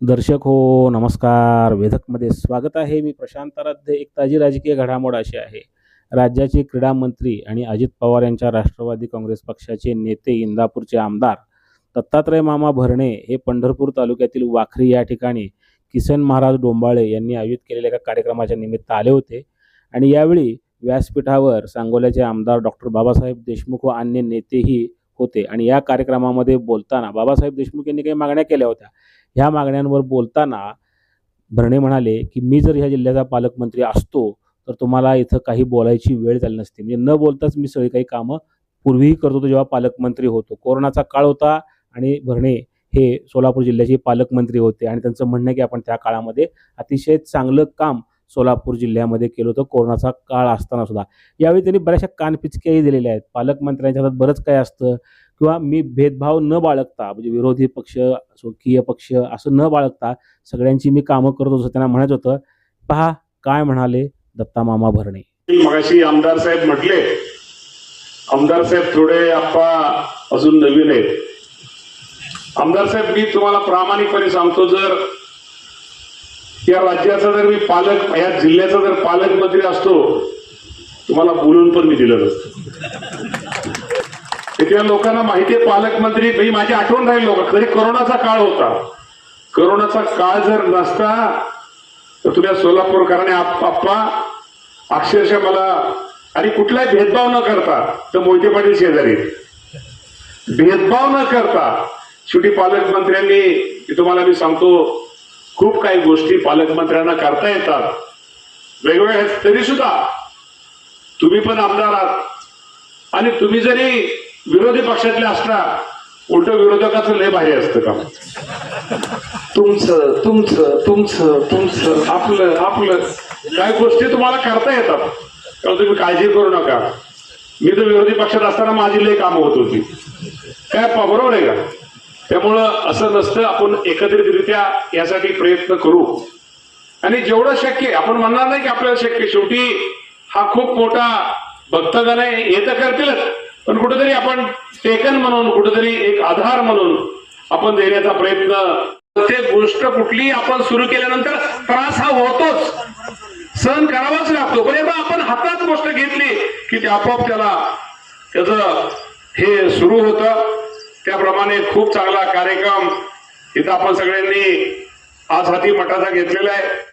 दर्शक हो नमस्कार. वेधकमध्ये स्वागत आहे. मी प्रशांत आराध्य. एक ताजी राजकीय घडामोड अशी आहे. राज्याचे क्रीडा मंत्री आणि अजित पवार यांच्या राष्ट्रवादी काँग्रेस पक्षाचे नेते इंदापूरचे आमदार दत्तात्रय मामा भरणे हे पंढरपूर तालुक्यातील वाखरी या ठिकाणी किसन महाराज डोंबाळे यांनी आयोजित केलेल्या एका कार्यक्रमाच्या निमित्त आले होते. आणि यावेळी व्यासपीठावर सांगोल्याचे आमदार डॉक्टर बाबासाहेब देशमुख व अन्य नेतेही होते. आणि या कार्यक्रमामध्ये बोलताना बाबासाहेब देशमुख यांनी काही मागण्या केल्या होत्या. ह्या मागण्यांवर बोलताना भरणे म्हणाले की मी जर ह्या जिल्ह्याचा पालकमंत्री असतो तर तुम्हाला इथं काही बोलायची वेळ झाली नसती. म्हणजे न बोलताच मी सगळी काही कामं पूर्वीही करत होतो जेव्हा पालकमंत्री होतो. कोरोनाचा काळ होता आणि भरणे हे सोलापूर जिल्ह्याचे पालकमंत्री होते आणि त्यांचं म्हणणं की आपण त्या काळामध्ये अतिशय चांगलं काम सोलापूर जिल्ह्यामध्ये केलं होतं. कोरोनाचा काळ असताना सुद्धा. यावेळी त्यांनी बऱ्याचशा कानपिचक्याही दिलेल्या आहेत. पालकमंत्र्यांच्या हातात बरंच काय असतं. किंवा मी भेदभाव न बाळगता म्हणजे विरोधी पक्ष स्वकीय पक्ष असं न बाळगता सगळ्यांची मी कामं करत होतो त्यांना म्हणायचं होतं. पहा काय म्हणाले दत्ता मामा भरणे. मगाशी आमदार साहेब म्हटले आमदार साहेब थोडे आप्पा अजून नवीन आहेत. आमदार साहेब मी तुम्हाला प्रामाणिकपणे सांगतो जर या राज्याचा जर मी पालक या जिल्ह्याचा जर पालकमंत्री असतो तुम्हाला बोलून पण मी दिलं नसतं. इथल्या लोकांना माहिती आहे पालकमंत्री मी माझी आठवण राहील लोक तरी करोनाचा काळ होता. करोनाचा काळ जर नसता तर तुला सोलापूरकरांनी आप- आप्पा अक्षरशः मला आणि कुठलाही भेदभाव न करता तर मोहिते पाटील शेजारी. भेदभाव न करता शेवटी पालकमंत्र्यांनी तुम्हाला मी सांगतो खूप काही गोष्टी पालकमंत्र्यांना करता येतात. वेगवेगळ्या आहेत तरी सुद्धा तुम्ही पण आमदार आहात. आणि तुम्ही जरी विरोधी पक्षातले असता उलट विरोधकाचं लय भारी असतं का तुमचं तुमचं तुमचं तुमचं आपलं आपलं. काही गोष्टी तुम्हाला करता येतात. तुम्ही काळजी करू नका. मी तर विरोधी पक्षात असताना माझी लय कामं होत होती. काय प- बरोबर आहे का? त्यामुळं असं नसतं आपण एकत्रितरित्या यासाठी प्रयत्न करू. आणि जेवढं शक्य आपण म्हणणार नाही की आपल्याला शक्य शेवटी हा खूप मोठा भक्तगण आहे हे तर करतीलच. पण कुठेतरी आपण टेकन म्हणून कुठेतरी एक आधार म्हणून आपण देण्याचा प्रयत्न प्रत्येक गोष्ट कुठली आपण सुरू केल्यानंतर त्रास हा होतोच. सहन करावाच लागतो. पण एकदा आपण हातात गोष्ट घेतली की ते आपोआप त्याला त्याचं हे सुरू होतं. त्याप्रमाणे खूप चांगला कार्यक्रम. इथं आपण सगळ्यांनी आज हाती मठाचा घेतलेला आहे.